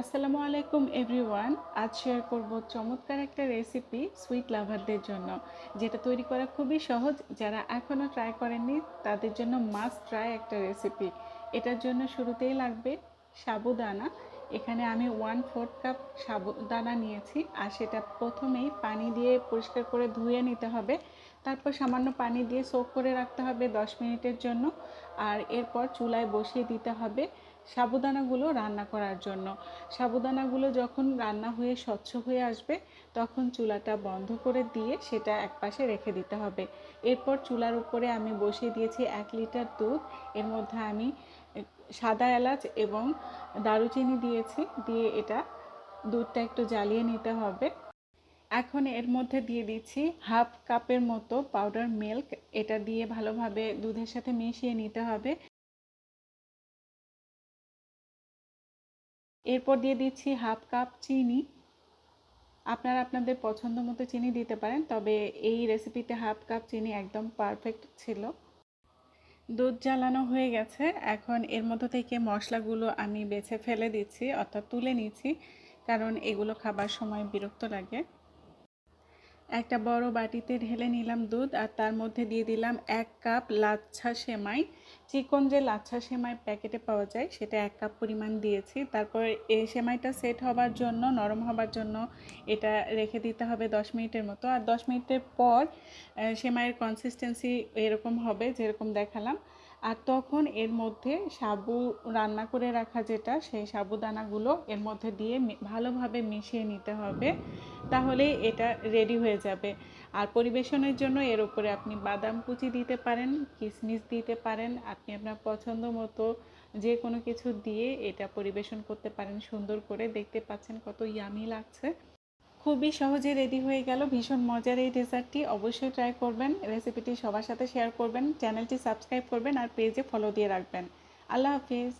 আসসালামু আলাইকুম এভরিওয়ান। আজ শেয়ার করব চমৎকার একটা রেসিপি সুইট লাভারদের জন্য, যেটা তৈরি করা খুবই সহজ। যারা এখনও ট্রাই করেননি, তাদের জন্য মাস্ট ট্রাই একটা রেসিপি এটার জন্য শুরুতেই লাগবে সাবুদানা। এখানে আমি ওয়ান ফোর্থ কাপ সাবুদানা নিয়েছি, আর সেটা প্রথমেই পানি দিয়ে পরিষ্কার করে ধুয়ে নিতে হবে। তারপর সামান্য পানি দিয়ে সোক করে রাখতে হবে দশ মিনিটের জন্য। আর এরপর চুলায় বসিয়ে দিতে হবে সাবুদানাগুলো রান্না করার জন্য। সাবুদানাগুলো যখন রান্না হয়ে স্বচ্ছ হয়ে আসবে, তখন চুলাটা বন্ধ করে দিয়ে সেটা একপাশে রেখে দিতে হবে। এরপর চুলার উপরে আমি বসিয়ে দিয়েছি এক লিটার দুধ। এর মধ্যে আমি সাদা এলাচ এবং দারুচিনি দিয়েছি। দিয়ে এটা দুধটা একটু জ্বালিয়ে নিতে হবে। এখন এর মধ্যে দিয়ে দিচ্ছি হাফ কাপের মতো পাউডার মিল্ক এটা দিয়ে ভালোভাবে দুধের সাথে মিশিয়ে নিতে হবে। এরপর দিয়ে দিচ্ছি হাফ কাপ চিনি। আপনারা আপনাদের পছন্দ মতো চিনি দিতে পারেন, তবে এই রেসিপিতে হাফ কাপ চিনি একদম পারফেক্ট ছিল। দুধ জ্বালানো হয়ে গেছে। এখন এর মধ্যে থেকে মশলাগুলো আমি বেছে ফেলে দিচ্ছি, অর্থাৎ তুলে নিচ্ছি, কারণ এগুলো খাবার সময় বিরক্ত লাগে। একটা বড় বাটিতে ঢেলে নিলাম দুধ আর তার মধ্যে দিয়ে দিলাম এক কাপ লাচ্ছা সেমাই। চিকন যে লাচ্ছা সেমাই প্যাকেটে পাওয়া যায়, সেটা এক কাপ পরিমাণ দিয়েছি। তারপর এই সেমাইটা সেট হবার জন্য, নরম হবার জন্য এটা রেখে দিতে হবে দশ মিনিটের মতো। আর দশ মিনিটের পর সেমাইয়ের কনসিস্টেন্সি এরকম হবে যেরকম দেখালাম। আর তখন এর মধ্যে সাবু রান্না করে রাখা যেটা, সেই সাবুদানাগুলো এর মধ্যে দিয়ে ভালোভাবে মিশিয়ে নিতে হবে। তাহলে এটা রেডি হয়ে যাবে। আর পরিবেশনের জন্য এর উপরে আপনি বাদাম কুচি দিতে পারেন কিশমিশ দিতে পারেন, আপনি আপনার পছন্দ মতো যে কোনো কিছু দিয়ে এটা পরিবেশন করতে পারেন সুন্দর করে। দেখতে পাচ্ছেন কত ইয়ামি লাগছে। খুবই সহজে রেডি হয়ে গেল। ভীষণ মজার এই ডেজার্টটি অবশ্যই ট্রাই করবেন। রেসিপিটি সবার সাথে শেয়ার করবেন। চ্যানেলটি সাবস্ক্রাইব করবেন আর পেজে ফলো দিয়ে রাখবেন। আল্লাহ হাফিজ।